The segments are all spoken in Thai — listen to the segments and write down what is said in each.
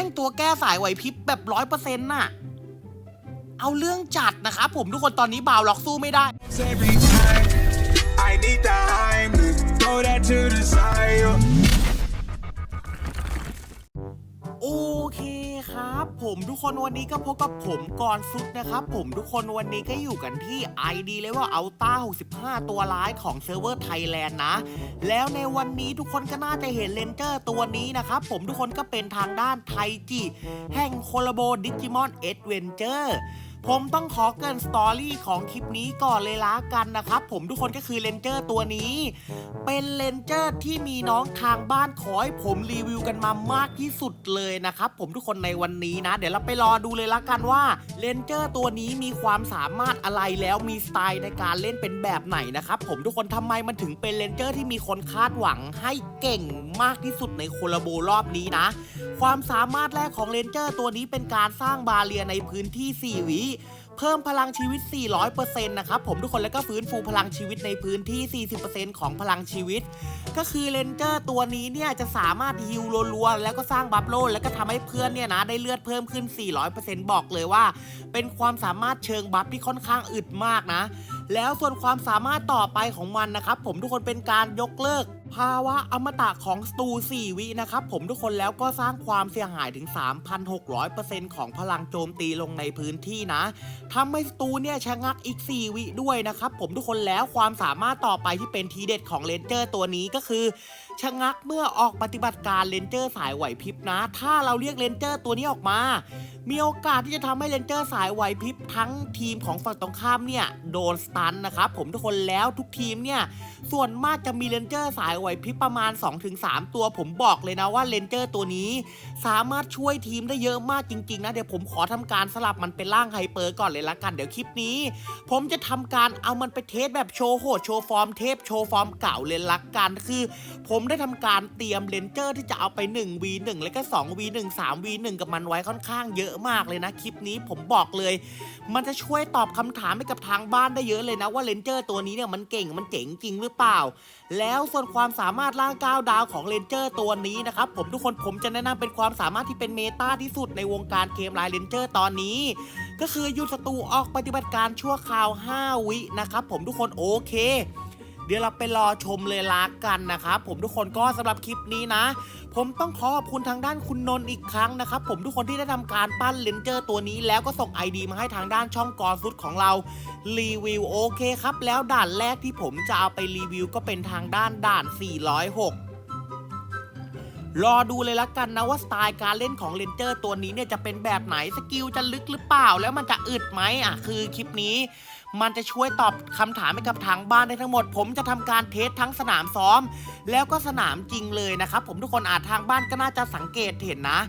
ม่งตัวแก้สายไหวพริบแบบร้อยเปอร์เซ็นต์น่ะ เอาเรื่องจัดนะครับผมทุกคนตอนนี้บาวล็อกสู้ไม่ได้ every time. I need the hype, throw that to the side. โอเค ครับ ผมทุกคนวันนี้ก็พบกับผมกรฟุตนะครับ ผมทุกคนวันนี้ก็อยู่กันที่ ID เลยว่าอัลต้า65 ตัวร้ายของเซิร์ฟเวอร์ไทยแลนด์นะ แล้วในวันนี้ทุกคนก็น่าจะเห็นเลนเจอร์ตัวนี้นะครับ ผมทุกคนก็เป็นทางด้านไทจิ แห่งโคลโบดิจิมอนเอ็ดเวนเจอร์ ผมต้องขอเกินสตอรี่ของคลิปนี้ก่อนเลยละกันนะครับ ผมทุกคนก็คือเลนเจอร์ตัวนี้ เป็นเลนเจอร์ที่มีน้องทางบ้านขอให้ผมรีวิวกันมามากที่สุดเลยนะครับ ผมทุกคนในวันนี้นะ เดี๋ยวเราไปรอดูเลยละกันว่าเลนเจอร์ตัวนี้มีความสามารถอะไรแล้วมีสไตล์ในการเล่นเป็นแบบไหนนะครับ ผมทุกคนทำไมมันถึงเป็นเลนเจอร์ที่มีคนคาดหวังให้เก่งมากที่สุดในโคลาโบรอบนี้นะ ความสามารถแรกของเลนเจอร์ตัวนี้เป็นการสร้างบาเรียในพื้นที่ 4 วิ เพิ่มพลังชีวิต 400%นะครับผมทุกคนแล้วก็ฟื้นฟูพลังชีวิตในพื้นที่ 40%ของพลังชีวิต ก็คือเลนเจอร์ตัวนี้เนี่ยจะสามารถฮิลรัวๆแล้วก็สร้างบัฟโลแล้วก็ทำให้เพื่อนเนี่ยนะได้เลือดเพิ่มขึ้น 400%บอกเลยว่า เป็นความสามารถเชิงบัฟที่ค่อนข้างอึดมากนะ แล้วส่วนความสามารถต่อไปของมันนะครับผมทุกคนเป็นการยกเลิก ภาวะอมตะของสตู 4 วินะครับผมทุกคนแล้วก็สร้างความเสียหายถึง 3,600%ของพลังโจมตีลงในพื้นที่นะทำให้สตูเนี่ยชะงักอีก 4 วิด้วยนะครับผมทุกคนแล้วความสามารถต่อไปที่เป็นทีเด็ดของเลนเจอร์ตัวนี้ก็คือชะงักเมื่อออกปฏิบัติการเลนเจอร์สายไหวพริบนะ ถ้าเราเรียกเลนเจอร์ตัวนี้ออกมา มีโอกาสที่จะทำให้เลนเจอร์สายไหวพริบทั้งทีมของฝั่งตรงข้ามเนี่ยโดนสตันนะครับผมทุกคนแล้วทุกทีมเนี่ยส่วนมากจะมีเลนเจอร์สายไหวพริบประมาณ 2-3 ตัวผมบอกเลยนะว่าเลนเจอร์ตัวนี้ สามารถช่วยทีมได้เยอะมากจริง ๆ นะ เดี๋ยวผมขอทำการสลับมันเป็นร่างไฮเปอร์ก่อนเลยละกันเดี๋ยวคลิปนี้ ผมจะทำการเอามันไปเทสแบบโชว์โหดโชว์ฟอร์มเทพโชว์ฟอร์มเก่าเลยละกันคือ ผมได้ทำการเตรียมเลนเจอร์ที่จะเอาไป 1v1 แล้วก็ 2v1 3v1 กับมันไว้ค่อนข้างเยอะมากเลยนะคลิปนี้ผมบอกเลย มันจะช่วยตอบคำถามให้กับทางบ้านได้เยอะเลยนะว่าเลนเจอร์ตัวนี้เนี่ยมันเก่งมันเจ๋งจริงหรือเปล่า แล้วส่วนความความสามารถล่างก้าวดาวของเลนเจอร์ตัวนี้นะครับผมทุกคนผมจะแนะนำเป็นความสามารถที่เป็นเมตาที่สุดในวงการเกมไลน์เลนเจอร์ตอนนี้ ก็คือยุดศัตรูออกปฏิบัติการชั่วคราว 5 วินะครับผมทุกคนโอเค เดี๋ยวเราไปรอชมเลยละกันนะครับผมทุกคนก็สำหรับคลิปนี้นะ ผมต้องขอขอบคุณทางด้านคุณนนท์อีกครั้งนะครับผมทุกคนที่ได้ทำการปั้นเลนเจอร์ตัวนี้ แล้วก็ส่ง ID มาให้ทางด้านช่องกอฟุตของเรารีวิวโอเคครับ แล้วด่านแรกที่ผมจะเอาไปรีวิว ก็เป็นทางด้านด่าน 406รอดูเลยละกันนะว่าสไตล์การเล่นของเลนเจอร์ตัวนี้เนี่ยจะเป็นแบบไหนสกิลจะลึกหรือเปล่า แล้วมันจะอึดไหมอะคือคลิปนี้ มันจะช่วยตอบคำถามให้กับทางบ้านได้ทั้งหมด ผมจะทำการเทสทั้งสนามซ้อม แล้วก็สนามจริงเลยนะครับ ผมทุกคนอาจทางบ้านก็น่าจะสังเกตเห็นนะ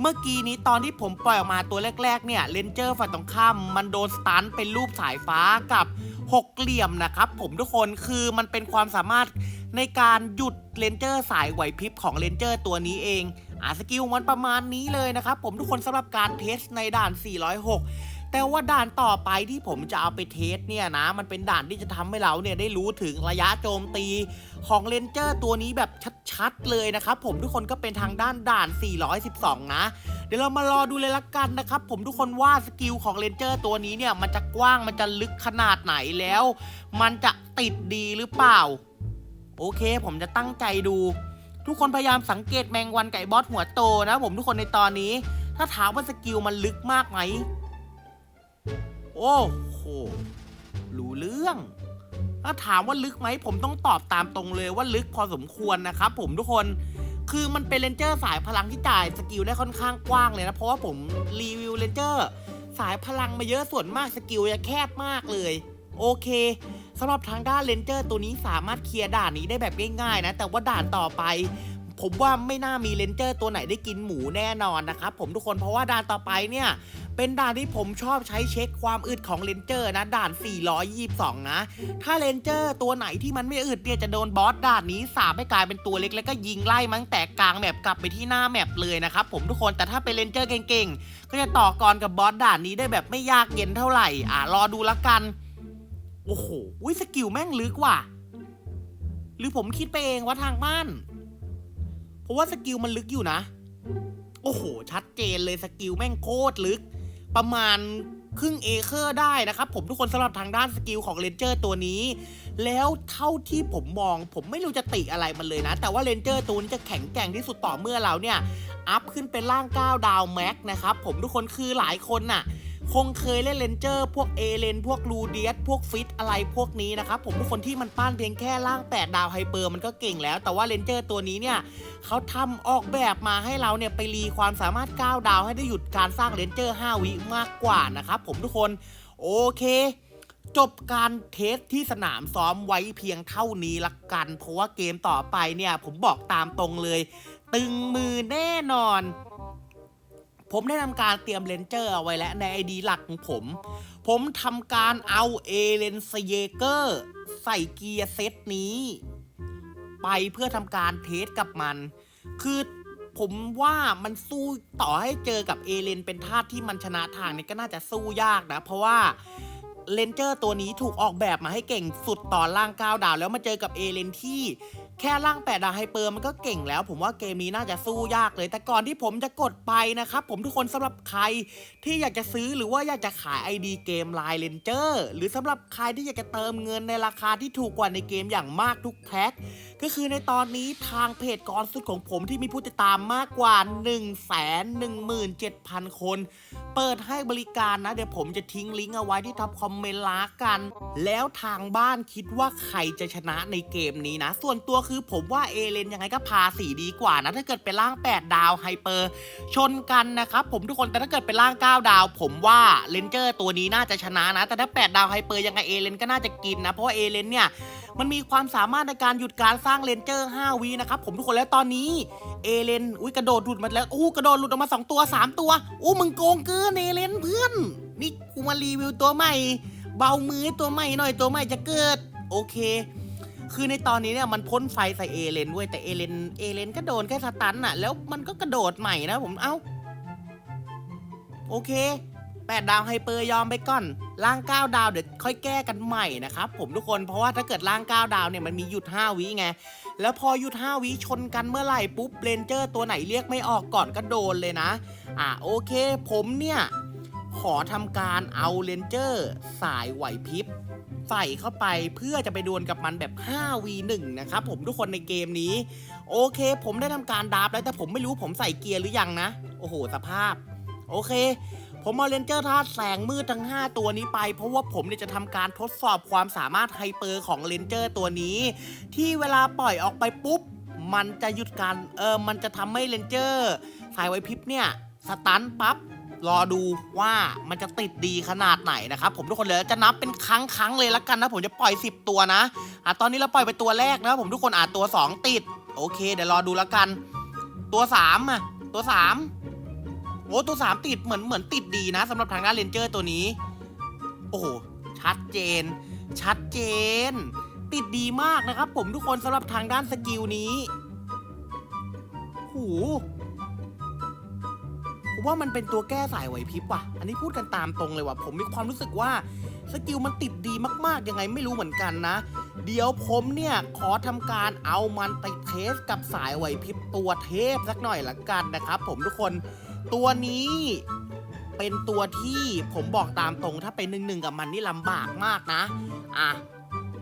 เมื่อกี้นี้ตอนที่ผมปล่อยออกมาตัวแรก ๆ เนี่ยเลนเจอร์ฝั่งตรงข้ามมันโดนสตันเป็นรูปสายฟ้ากับหกเหลี่ยมนะครับ ผมทุกคนคือมันเป็นความสามารถในการหยุดเลนเจอร์สายไหวพริบของเลนเจอร์ตัวนี้เองอ่าสกิลมันประมาณนี้เลยนะครับ ผมทุกคนสำหรับการเทสในด่าน 406 แต่ว่าด่านต่อไปที่ผมจะเอาไปเทสเนี่ยนะ มันเป็นด่านที่จะทำให้เราเนี่ยได้รู้ถึงระยะโจมตีของเลนเจอร์ตัวนี้แบบชัดๆเลยนะครับผมทุกคนก็เป็นทางด้านด่าน 412 นะ เดี๋ยวเรามารอดูเลยละกันนะครับผมทุกคนว่าสกิลของเลนเจอร์ตัวนี้เนี่ยมันจะกว้างมันจะลึกขนาดไหนแล้ว มันจะติดดีหรือเปล่า โอเค ผมจะตั้งใจดู ทุกคนพยายามสังเกตแมงวันไก่บอสหัวโตนะผมทุกคนในตอนนี้ ถ้าถามว่าสกิลมันลึกมากไหม โอ้โหรู้เรื่อง ถ้าถามว่าลึกไหม ผมต้องตอบตามตรงเลยว่าลึกพอสมควรนะครับผมทุกคน คือมันเป็นเลนเจอร์สายพลังที่จ่ายสกิลได้ค่อนข้างกว้างเลยนะ เพราะว่าผมรีวิวเลนเจอร์สายพลังมาเยอะส่วนมากสกิลจะแคบมากเลย โอเคสำหรับทางด้านเลนเจอร์ตัวนี้สามารถเคลียร์ด่านนี้ได้แบบง่ายๆนะ แต่ว่าด่านต่อไป ผมว่าไม่น่ามีเลนเจอร์ตัวไหนได้กินหมูแน่นอนนะครับผมทุกคนเพราะว่าด่านต่อไปเนี่ย เป็นด่านที่ผมชอบใช้เช็คความอึดของเลนเจอร์นะด่าน 422 นะ ถ้าเลนเจอร์ตัวไหนที่มันไม่อึดเนี่ยจะโดนบอสด่านนี้สาบให้กลายเป็นตัวเล็กแล้วก็ยิงไล่มั้งแต่กลางแมปกลับไปที่หน้าแมปเลยนะครับผมทุกคนแต่ถ้าเป็นเลนเจอร์เก่งๆ ก็จะต่อกรกับบอสด่านนี้ได้แบบไม่ยากเย็นเท่าไหร่ อ่ารอดูละกัน โอ้โหสกิลแม่งลึกว่ะ หรือผมคิดไปเองว่าทางบ้านเพราะว่าสกิลมันลึกอยู่นะ โอ้โห ชัดเจนเลยสกิลแม่งโคตรลึก ประมาณครึ่งเอเคอร์ได้นะครับผมทุกคนสำหรับทางด้านสกิลของเรนเจอร์ตัวนี้ แล้วเท่าที่ผมมอง ผมไม่รู้จะติอะไรมันเลยนะ แต่ว่าเรนเจอร์ตัวนี้จะแข็งแกร่งที่สุดต่อเมื่อเราเนี่ย อัพขึ้นเป็นร่าง 9 ดาวแม็กนะครับผมทุกคนคือหลายคนน่ะ คงเคยเล่นเลนเจอร์พวกเอเลนพวกลูเดียสพวกฟิตอะไรพวกนี้นะครับผมทุกคนที่มันป้านเพียงแค่ร่าง 8 ดาวไฮเปอร์มันก็เก่งแล้ว แต่ว่าเลนเจอร์ตัวนี้เนี่ยเขาทำออกแบบมาให้เราเนี่ยไปรีความสามารถ 9 ดาวให้ได้หยุดการสร้างเลนเจอร์ 5 วิมากกว่านะครับผมทุกคนโอเคจบการเทสที่สนามซ้อมไว้เพียงเท่านี้ละกัน เพราะว่าเกมต่อไปเนี่ยผมบอกตามตรงเลย ตึงมือแน่นอน ผมได้ทำการเตรียมเลนเจอร์เอาไว้แล้วในไอดีหลักของผม ผมทำการเอาเอเลนสเยเกอร์ใส่เกียร์เซตนี้ ไปเพื่อทำการเทสกับมัน คือผมว่ามันสู้ต่อให้เจอกับเอเลนเป็นท่าสที่มันชนะทางเนี่ยก็น่าจะสู้ยากนะ เพราะว่า เลนเจอร์ตัวนี้ถูกออกแบบมาให้เก่งสุดต่อล่าง 9 ดาว แล้วมาเจอกับเอเลนที่แค่ร่าง 8 ดาวไฮเปอร์มันก็เก่งแล้ว ผมว่าเกมนี้น่าจะสู้ยากเลย แต่ก่อนที่ผมจะกดไปนะครับ ผมทุกคนสำหรับใครที่อยากจะซื้อหรือว่าอยากจะขาย ID เกม Line Ranger หรือสำหรับใครที่อยากจะเติมเงินในราคาที่ถูกกว่าในเกมอย่างมากทุกแพ็คก็คือในตอนนี้ทางเพจกอนสุดของผมที่มีผู้ติดตามมากกว่า 1 1 7 0 0 0 คน เปิดให้บริการนะ เดี๋ยวผมจะทิ้งลิงก์เอาไว้ที่ท็อปคอมเมนต์ลากัน แล้วทางบ้านคิดว่าใครจะชนะในเกมนี้นะ ส่วนตัวคือผมว่าเอเลนยังไงก็พาสีดีกว่านะ ถ้าเกิดเป็นร่าง 8 ดาวไฮเปอร์ ชนกันนะครับผมทุกคนแต่ถ้าเกิดเป็นร่าง 9 ดาว ผมว่าเลนเจอร์ตัวนี้น่าจะชนะนะ แต่ถ้า 8 ดาวไฮเปอร์ยังไงเอเลนก็น่าจะกินนะเพราะว่าเอเลนเนี่ย มันมีความสามารถในการหยุดการสร้างเลนเจอร์ 5วินะครับผมทุกคนแล้วตอนนี้เอเลนอุ้ยกระโดดหลุดมาแล้วอู้กระโดดหลุดออกมา 2 ตัว 3 ตัวอู้มึงโกงเกินเอเลนเพื่อน นี่กูมารีวิวตัวใหม่ เบามือตัวใหม่หน่อยตัวใหม่จะเกิด โอเค คือในตอนนี้เนี่ยมันพ่นไฟใส่เอเลนด้วยแต่เอเลนเอเลนก็โดนแค่สตันน่ะแล้วมันก็กระโดดใหม่นะผมเอ้าโอเค 8 ดาวไฮเปอร์ยอมไปก่อน ล่าง 9 ดาวเดี๋ยวค่อยแก้กันใหม่นะครับผมทุกคน เพราะว่าถ้าเกิดล่าง 9 ดาวเนี่ยมันมีหยุด 5 วิไง แล้วพอหยุด 5 วิชนกันเมื่อไหร่ปุ๊บเรนเจอร์ตัวไหนเรียกไม่ออกก่อนก็โดนเลยนะ อะโอเค ผมเนี่ยขอทำการเอาเรนเจอร์สายไหวพริบใส่เข้าไปเพื่อจะไปดวลกับมันแบบ 5v1 นะครับผมทุกคนในเกมนี้ โอเค ผมได้ทำการดับแล้วแต่ผมไม่รู้ผมใส่เกียร์หรือยังนะ โอ้โห สภาพ โอเค ผมเอาเรนเจอร์ธาตุแสงมืดทั้ง 5 ตัวนี้ไป เพราะว่าผมเนี่ยจะทำการทดสอบความสามารถไฮเปอร์ของเรนเจอร์ตัวนี้ ที่เวลาปล่อยออกไปปุ๊บ มันจะหยุดการเออมันจะทำให้เรนเจอร์สายไวพริบเนี่ยสตันปั๊บรอดูว่ามันจะติดดีขนาดไหนนะครับผมทุกคนเลยจะนับเป็นครั้งครั้งๆเลยละกันนะ ผมจะปล่อย 10 ตัวนะอะตอนนี้เราปล่อยไปตัวแรกนะผมทุกคนอาจตัว 2 ติด โอเค เดี๋ยวรอดูละกัน ตัว3อะตัว 3 โอ้ตัว3ติดเหมือนเหมือนติดดีนะสำหรับทางด้านเรนเจอร์ตัวนี้ โอ้โหชัดเจน ชัดเจน ติดดีมากนะครับ ผมทุกคนสำหรับทางด้านสกิลนี้หูผมว่ามันเป็นตัวแก้สายไหวพริบว่ะ อันนี้พูดกันตามตรงเลยว่ะ ผมมีความรู้สึกว่าสกิลมันติดดีมากๆ ยังไงไม่รู้เหมือนกันนะ เดี๋ยวผมเนี่ย ขอทำการเอามันไปเทสกับสายไหวพริบตัวเทพสักหน่อยละกันนะครับผมทุกคน ตัวนี้เป็นตัวที่ผมบอกตามตรงถ้าเป็นหนึ่งหนึ่งกับมันนี่ลำบากมากนะ อะ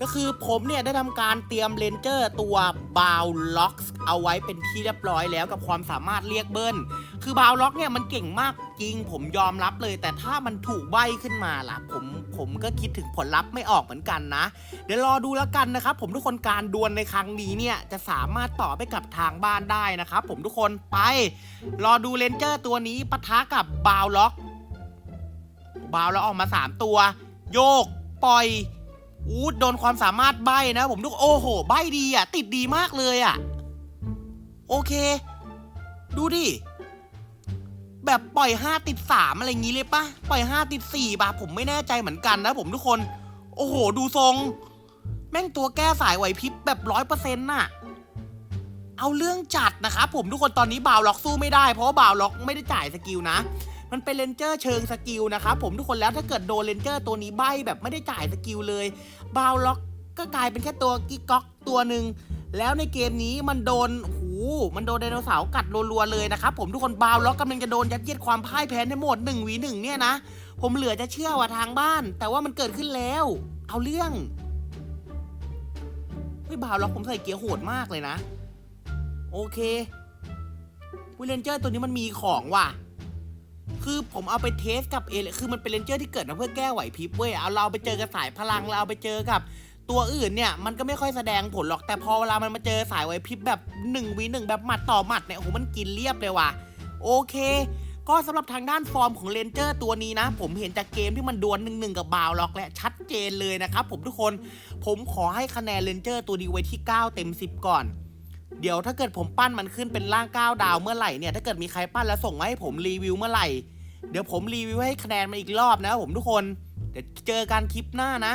ก็คือผมเนี่ยได้ทำการเตรียมเลนเจอร์ตัวบาวล็อกเอาไว้เป็นที่เรียบร้อยแล้วกับความสามารถเรียกเบิ้ล คือบาวล็อกเนี่ยมันเก่งมากจริงผมยอมรับเลย แต่ถ้ามันถูกใบขึ้นมาล่ะ ผม ผมก็คิดถึงผลลัพธ์ไม่ออกเหมือนกันนะ เดี๋ยวรอดูแล้วกันนะครับ ผมทุกคนการดวลในครั้งนี้เนี่ยจะสามารถต่อไปกับทางบ้านได้นะครับผมทุกคนไป รอดูเลนเจอร์ตัวนี้ปะทะกับบาวล็อกบาวแล้วออกมา 3 ตัว โยก ปล่อยอู้โดนความสามารถใบนะ ผมทุกโอ้โห ใบดีอะ ติดดีมากเลยอะ โอเค ดูดิ แบบปล่อย 5 ติด 3 อะไรอย่างงี้เลยปะปล่อย 5 ติด 4ป่ะผมไม่แน่ใจเหมือนกันนะผมทุกคน โอ้โห ดูทรง แม่งตัวแก้สายไหวพริบแบบร้อยเปอร์เซ็นต์น่ะ เอาเรื่องจัดนะครับผมทุกคนตอนนี้บ่าวล็อกสู้ไม่ได้ เพราะว่าบาวล็อกไม่ได้จ่ายสกิลนะ มันเป็นเลนเจอร์เชิงสกิลนะครับผมทุกคนแล้วถ้าเกิดโดนเลนเจอร์ตัวนี้ใบแบบไม่ได้จ่ายสกิลเลยบ่าวล็อกก็กลายเป็นแค่ตัวกิ๊กก๊อกตัวหนึ่งแล้วในเกมนี้มันโดนห มันโดนไดโนเสาร์กัดรัวๆเลยนะครับผมทุกคนบาวล็อกกำลังจะโดนยัดเยียดความพ่ายแพ้ในโหมด1วี1เนี่ยนะ ผมเหลือจะเชื่อว่าทางบ้าน แต่ว่ามันเกิดขึ้นแล้ว เอาเรื่องเฮ้ยบาวล็อกผมใส่เกียร์โหดมากเลยนะ โอเควิเลนเจอร์ตัวนี้มันมีของว่ะคือผมเอาไปเทสกับเอเลคือมันเป็นเลนเจอร์ที่เกิดมาเพื่อแก้ไหวพริบเว้ย เอาเราไปเจอกับสายพลัง เราเอาไปเจอกับ ตัวอื่นเนี่ยมันก็ไม่ค่อยแสดงผลหรอกแต่พอเวลามันมาเจอสายไวพริบแบบ1วี1แบบหมัดต่อหมัดเนี่ยโอ้โหมันกินเรียบเลยว่ะโอเค ก็สำหรับทางด้านฟอร์มของเลนเจอร์ตัวนี้นะ ผมเห็นจากเกมที่มันดวลหนึ่งหนึ่งกับบาวล็อกและชัดเจนเลยนะครับผมทุกคนผมขอให้คะแนนเลนเจอร์ตัวนี้ไว้ที่ 9 เต็ม 10 ก่อนเดี๋ยวถ้าเกิดผมปั้นมันขึ้นเป็นร่าง9ดาวเมื่อไหร่เนี่ยถ้าเกิดมีใครปั้นแล้วส่งมาให้ผมรีวิวเมื่อไหร่ เดี๋ยวผมรีวิวให้คะแนนมันอีกรอบนะผมทุกคน เดี๋ยวเจอกันคลิปหน้านะ